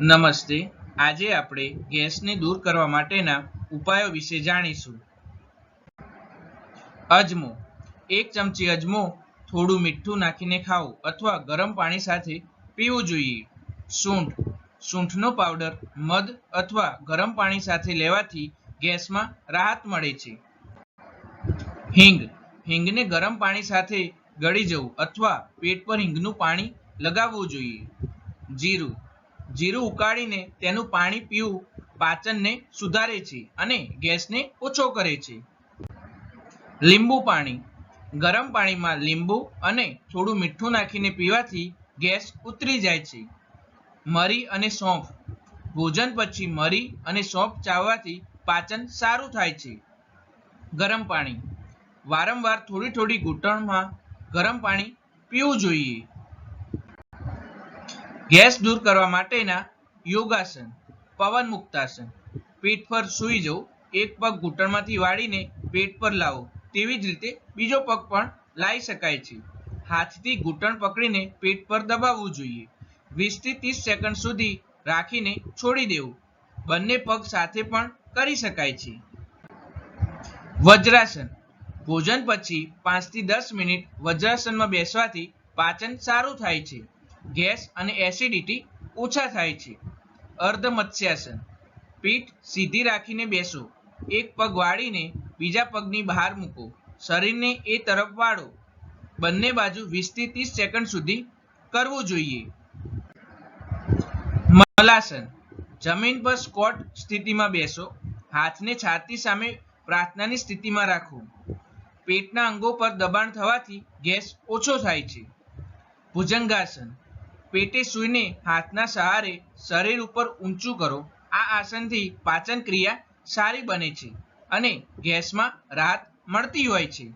નમસ્તે. આજે આપણે ગેસને દૂર કરવા માટેના ઉપાયો વિશે જાણીશું. અજમો. એક ચમચી અજમો થોડું મીઠું નાખીને ખાવું અથવા ગરમ પાણી સાથે પીવું જોઈએ. સૂંઠ. સૂંઠનો પાવડર મધ અથવા ગરમ પાણી સાથે લેવાથી ગેસમાં રાહત મળે છે. હિંગ. હિંગને ગરમ પાણી સાથે ગળી જવું અથવા પેટ પર હિંગનું પાણી લગાવવું જોઈએ. જીરું. જીરું ઉકાળીને તેનું પાણી પીવું પાચનને સુધારે છે અને ગેસને ઓછો કરે છે. લીંબુ પાણી. ગરમ પાણીમાં લીંબુ અને થોડું મીઠું નાખીને પીવાથી ગેસ ઉતરી જાય છે. મરી અને સોંફ. ભોજન પછી મરી અને સોંફ ચાવવાથી પાચન સારું થાય છે. ગરમ પાણી. વારંવાર થોડી થોડી ઘૂંટણમાં ગરમ પાણી પીવું જોઈએ. ગેસ દૂર કરવા માટેના યોગાસન, પવન મુક્તાસન. પેટ પર સૂઈ જવું, એક પગ ઘૂંટણમાંથી વાળીને પેટ પર લાવો. તેવી જ રીતે બીજો પગ પણ લાવી શકાય છે. હાથથી ઘૂંટણ પકડીને પેટ પર દબાવવું જોઈએ. વીસથી ત્રીસ સેકન્ડ સુધી રાખીને છોડી દેવું. બંને પગ સાથે પણ કરી શકાય છે. વજ્રાસન. ભોજન પછી પાંચથી દસ મિનિટ વજ્રાસનમાં બેસવાથી પાચન સારું થાય છે. ગેસ અને એસિડિટી ઓછા થાય છે. અર્ધ મત્સ્યાસન પીઠ સીધી રાખીને બેસો. એક પગ વાળીને બીજા પગની બહાર મૂકો. શરીરને એ તરફ વાળો. બંને બાજુ વીસથી ત્રીસ સેકન્ડ સુધી કરવું જોઈએ. મલાસન. જમીન પર સ્કોટ સ્થિતિમાં બેસો. હાથને છાતી સામે પ્રાર્થનાની સ્થિતિમાં રાખો. પેટના અંગો પર દબાણ થવાથી ગેસ ઓછો થાય છે. ભુજંગાસન. પેટે સૂઈને હાથના સહારે શરીર ઉપર ઊંચું કરો. આ આસનથી પાચન ક્રિયા સારી બને છે અને ગેસમાં રાહત મળતી હોય છે.